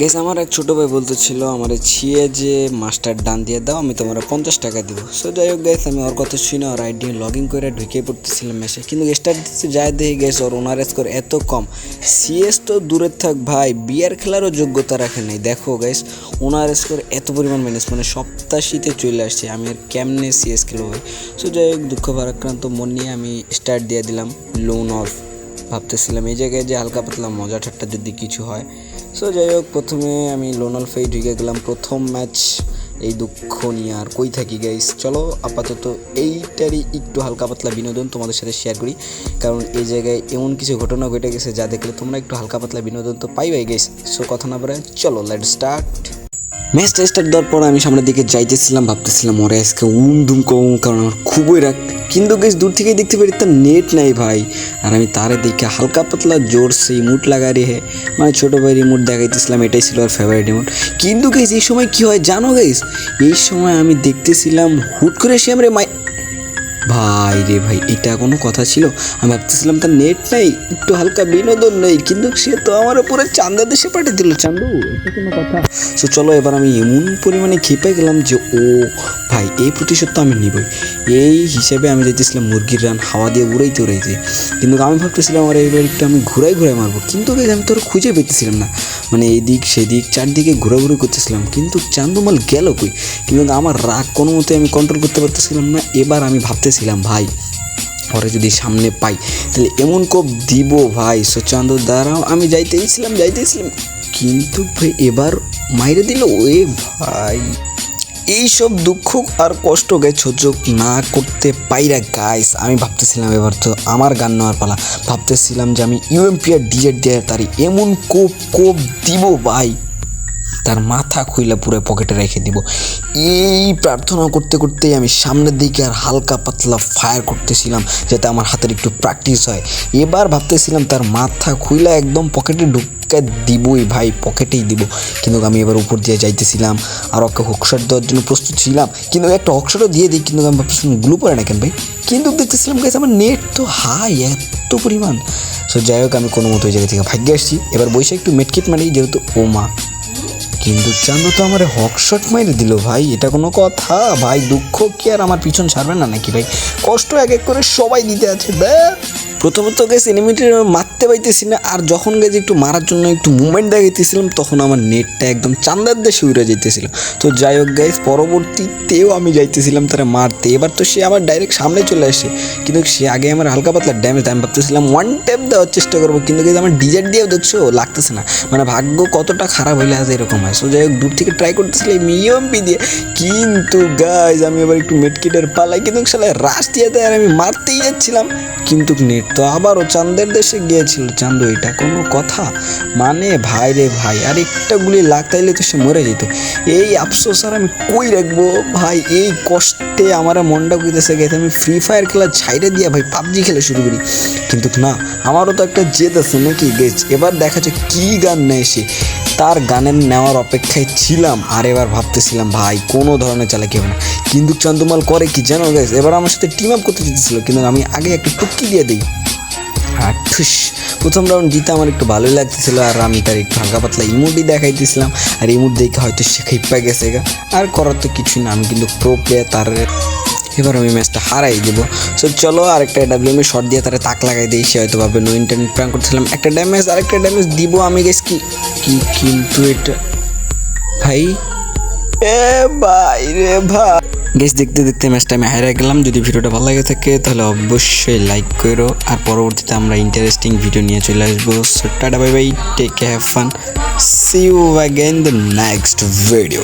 Guess আমার এক ছোটো ভাই বলতেছিল, আমার ছিয়ে যে মাস্টার ডান দিয়ে দাও, আমি তোমার পঞ্চাশ টাকা দিব। সো যাই হোক গেস আমি ওর কথা শুনে ওর আইডি লগ ইন করে ঢুকে পড়তেছিলাম মেসে কিন্তু স্টার দিচ্ছে যায় দেখে গেস ওর ওনার স্কোর এত কম। সিএস তো দূরে থাক ভাই বিয়ার খেলারও যোগ্যতা রাখে নাই। দেখো গাইস ওনার স্কোর এত পরিমাণ ম্যানেজ মানে সপ্তাশীতে চলে আসছে, আমি আর কেমনে সিএস খেলো ভাই? সো যাই হোক, দুঃখ ভারাক্রান্ত মন নিয়ে আমি স্টার্ট দিয়ে দিলাম লোন অফ ভাবতেছিলাম, এই জায়গায় যে হালকা পাতলা মজা ঠাট্টা যদি কিছু হয় সো যাই হোক প্রথমে আমি লোনাল ফেই ঢুকে গেলাম প্রথম ম্যাচ। এই দুঃখ নিয়ে আর কই থাকি গাইস চলো, আপাতত এইটারই একটু হালকা পাতলা বিনোদন তোমাদের সাথে শেয়ার করি। কারণ এই জায়গায় এমন কিছু ঘটনা ঘটে গেছে যা দেখলে তোমরা একটু হালকা পাতলা বিনোদন তো পাইবাই গাইস সো কথা না বলে চলো লেট স্টার্ট ম্যাচটা স্টার্ট দেওয়ার পর আমি সামনের দিকে যাইতেছিলাম, ভাবতেছিলাম, ওরা, আজকে উম দুম কম, কারণ আমার খুবই রাগ। কিন্তু গেছ দূর থেকেই দেখতে পারি তার নেট নাই ভাই। আর আমি তারে দেখে হালকা পাতলা জোর সেই মুট লাগা রে হে। মানে ছোটো ভাই রিমোট দেখাইতেছিলাম, এটাই ছিল আর ফেভারিট রিমোট কিন্তু গেছ এই সময় কি হয় জানো গেছ এই সময় আমি দেখতেছিলাম, হুট করে সে আমার মাই ভাই রে ভাই, এটা কোনো কথা ছিল? আমি ভাবতেছিলাম তার নেট নাই, একটু হালকা বিনোদন নেই, কিন্তু সে তো আমার উপরে চান্দা দেশে পাঠিয়ে দিল। চান্দু কোনো কথা। সো চলো এবার আমি এমন পরিমাণে খেপে গেলাম যে, ও ভাই, এই প্রতিশোধ তো আমি নিবই। এই হিসেবে আমি যাইতেছিলাম মুরগির রান, হাওয়া দিয়ে উড়াইতে উড়াইতে। কিন্তু আমি ভাবতেছিলাম আমার এইবার একটু আমি ঘুরাই ঘুরাই মারবো। কিন্তু আমি তো আর খুঁজে পেতেছিলাম না। মানে এদিক, সেদিক, চারদিকে ঘোরাঘুরি করতেছিলাম। কিন্তু চান্দুমাল গেল কই? কিন্তু আমার রাগ কোনো মতে আমি কন্ট্রোল করতে পারতেছিলাম না। এবার আমি ভাবতেছিলাম, ভাই, ওরে যদি সামনে পাই, তাহলে এমন কোপ দিব, ভাই। সো চান্দু, দাঁড়াও, আমি যাইতেইছিলাম যাইতেছিলাম। কিন্তু ভাই, এবার মাইরে দিল ওয়ে ভাই। এইসব দুঃখ আর কষ্টকে সহ্য না করতে পাইরা গাইস আমি ভাবতেছিলাম এবার তো আমার গান নেওয়ার পালা। ভাবতেছিলাম যে আমি ইউএমপি আর ডিজেট দেওয়ার তারি এমন কোপ কোপ দিব ভাই। তার মাথা খুইলা পুরো পকেটে রেখে দিব। এই প্রার্থনা করতে করতেই আমি সামনের দিকে আর হালকা পাতলা ফায়ার করতেছিলাম, যাতে আমার হাতের একটু প্র্যাকটিস হয়। এবার ভাবতেছিলাম তার মাথা খুইলা একদম পকেটে ঢুকে দিবই ভাই, পকেটেই দিব। কিন্তু আমি এবার উপর দিয়ে যাইতেছিলাম আর ওকে হকশট দেওয়ার জন্য প্রস্তুত ছিলাম। কিন্তু একটা হকশটও দিয়ে দিই, কিন্তু আমি ভাবতেছিলাম গ্লু পড়ে না কেন ভাই? কিন্তু দেখতেছিলাম গাইস আমার নেট তো হাই এত পরিমাণ। সো যাই হোক, আমি কোনো মতো ওই জায়গা থেকে ভাগ্যে আসছি। এবার বসে একটু মেটকিট মারি, যেহেতু ও মা। কিন্তু চান্দু তো আমার হকশট মেরে দিল ভাই, এটা কোনো কথা। ভাই, দুঃখ কি আর আমার পিছন ছাড়বে না নাকি ভাই? কষ্ট এক এক করে সবাই দিতে আছে দেখ প্রথমত গেছে এনিমিটির মারতে পাইতেছি না, আর যখন গেছে একটু মারার জন্য একটু মুভমেন্ট দেখাইতেছিলাম, তখন আমার নেটটা একদম চান্দার দেশে উড়ে যেতেছিল তো যাই হোক গাইজ পরবর্তীতেও আমি যাইতেছিলাম তারা মারতে। এবার তো সে আমার ডাইরেক্ট সামনে চলে আসে। কিন্তু সে আগে আমার হালকা পাতলা ড্যামেজ আমি ভাবতেছিলাম ওয়ান ট্যাপ দেওয়ার চেষ্টা করব, কিন্তু কিন্তু আমার ডিজাইন দিয়েও দেখছ লাগতেছে না। মানে ভাগ্য কতটা খারাপ হইলে আজ এরকম হয়। সো যাই হোক, দূর থেকে ট্রাই করতেছিলাম মিয়ম্পি দিয়ে। কিন্তু গাইজ আমি এবার একটু মেটকিটের পালাই কিন্তু সালে রাশ দিয়ে আর আমি মারতেই যাচ্ছিলাম। কিন্তু নেট তো আবারও চাঁদের দেশে গিয়েছিল চান্দু এটা কোনো কথা? মানে ভাই রে ভাই আর একটা গুলি লাগতাইলে তো সে মরে যেত। এই আফসোস আর আমি কই রাখব? ভাই, এই কষ্টে আমার মনটা কইতেছে গেছে, আমি ফ্রি ফায়ার খেলা ছাইড়ে দিয়া ভাই পাবজি খেলে শুরু করি। কিন্তু না, আমারও তো একটা জেদ আছে নাকি গেছ এবার দেখা যাচ্ছে কী গান নেয় সে। তার গানের নেওয়ার অপেক্ষায় ছিলাম, আর এবার ভাবতেছিলাম, ভাই, কোনো ধরনের চালাকি হবে না। কিন্তু চন্দমাল করে কি জানো গেছ এবার আমার সাথে টিম আপ করতে যেতেছিল, কিন্তু আমি আগে একটা টুকি দিয়ে দিই। আর ঠুস, প্রথম রাউন্ড জিতে আমার একটু ভালোই লাগতেছিল, আর আমি তার একটু হালকা পাতলা ইমোটই দেখাইতেছিলাম, আর ইমোট দেখে হয়তো সে খেপা গেছে গা। আর করার তো কিছুই না, আমি কিন্তু প্রো প্লেয়ার তার এবার আমি ম্যাচটা হারাই দেবো। সো চলো আরেকটা ডাব্লিউএম শর্ট দিয়ে তারা তাক লাগাই দিই, সে হয়তো ভাবে নো ইন্টারনেট প্রাণ করতেছিলাম একটা ড্যামেজ আরেকটা ড্যামেজ দিব আমি গেস কি কিন্তু এটা, ভাই। এ ভাই রে ভাই গেস দেখতে দেখতে ম্যাচটা আমি হারিয়ে গেলাম। যদি ভিডিওটা ভালো লাগে থাকে, তাহলে অবশ্যই লাইক করো। আর পরবর্তীতে আমরা ইন্টারেস্টিং ভিডিও নিয়ে চলে আসব। So tata bye bye take have fun see you again the next video